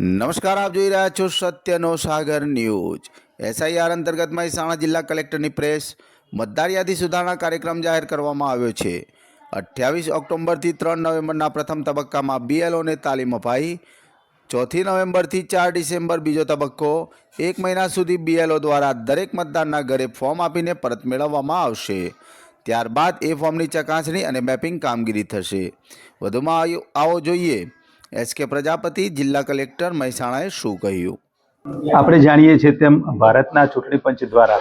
નમસ્કાર, આપ જોઈ રહ્યા છો સત્યનો સાગર ન્યૂઝ. એસઆઈઆર અંતર્ગત મહેસાણા જિલ્લા કલેક્ટરની પ્રેસ મતદાર યાદી સુધારણા કાર્યક્રમ જાહેર કરવામાં આવ્યો છે. અઠ્યાવીસ ઓક્ટોબરથી ત્રણ નવેમ્બરના પ્રથમ તબક્કામાં બીએલઓને તાલીમ અપાઈ. ચોથી નવેમ્બરથી ચાર ડિસેમ્બર બીજો તબક્કો. એક મહિના સુધી બીએલઓ દ્વારા દરેક મતદારના ઘરે ફોર્મ આપીને પરત મેળવવામાં આવશે. ત્યારબાદ એ ફોર્મની ચકાસણી અને મેપિંગ કામગીરી થશે. વધુમાં આવો જોઈએ. એસ કે પ્રજાપતિ, જિલ્લા કલેક્ટર મહેસાણાએ શું કહ્યું? આપણે જાણીએ છીએ તેમ ભારતના ચૂંટણી પંચ દ્વારા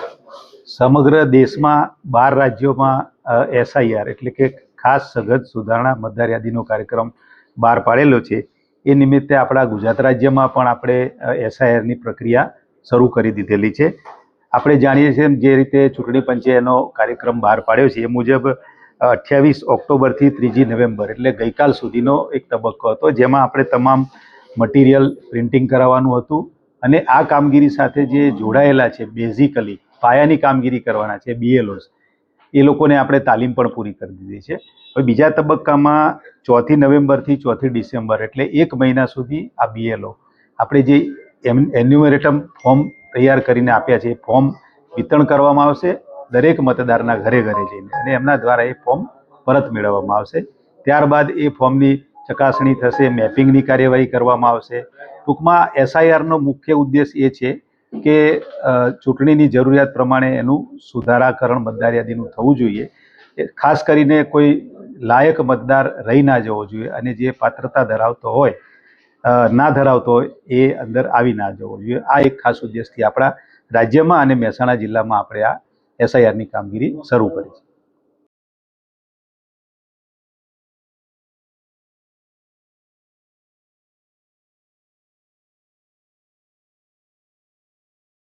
સમગ્ર દેશમાં બાર રાજ્યોમાં એસઆઈઆર એટલે કે ખાસ સઘન સુધારણા મતદાર યાદીનો કાર્યક્રમ બહાર પાડેલો છે. એ નિમિત્તે આપણા ગુજરાત રાજ્યમાં પણ આપણે એસઆઈઆરની પ્રક્રિયા શરૂ કરી દીધેલી છે. આપણે જાણીએ છીએ જે રીતે ચૂંટણી પંચે એનો કાર્યક્રમ બહાર પાડ્યો છે, એ મુજબ અઠ્યાવીસ ઓક્ટોબરથી ત્રીજી નવેમ્બર એટલે ગઈકાલ સુધીનો એક તબક્કો હતો, જેમાં આપણે તમામ મટીરિયલ પ્રિન્ટિંગ કરાવવાનું હતું અને આ કામગીરી સાથે જે જોડાયેલા છે બેઝિકલી પાયાની કામગીરી કરવાના છે બીએલઓસ એ લોકોને આપણે તાલીમ પણ પૂરી કરી દીધી છે. હવે બીજા તબક્કામાં ચોથી નવેમ્બરથી ચોથી ડિસેમ્બર એટલે એક મહિના સુધી આ બીએલઓ આપણે જે એમ એન્યુમરેટમ ફોર્મ તૈયાર કરીને આપ્યા છે, એ ફોર્મ વિતરણ કરવામાં આવશે દરેક મતદારના ઘરે ઘરે જઈને અને એમના દ્વારા એ ફોર્મ પરત મેળવવામાં આવશે. ત્યારબાદ એ ફોર્મની ચકાસણી થશે, મેપિંગની કાર્યવાહી કરવામાં આવશે. ટૂંકમાં એસઆઈઆરનો મુખ્ય ઉદ્દેશ એ છે કે ચૂંટણીની જરૂરિયાત પ્રમાણે એનું સુધારાકરણ મતદાર યાદીનું થવું જોઈએ. ખાસ કરીને કોઈ લાયક મતદાર રહી ના જવો જોઈએ અને જે પાત્રતા ધરાવતો હોય ના ધરાવતો હોય, એ અંદર આવી ના જવો જોઈએ. આ એક ખાસ ઉદ્દેશથી આપણા રાજ્યમાં અને મહેસાણા જિલ્લામાં આપણે આ એસઆઈઆરની કામગીરી શરૂ કરી છે.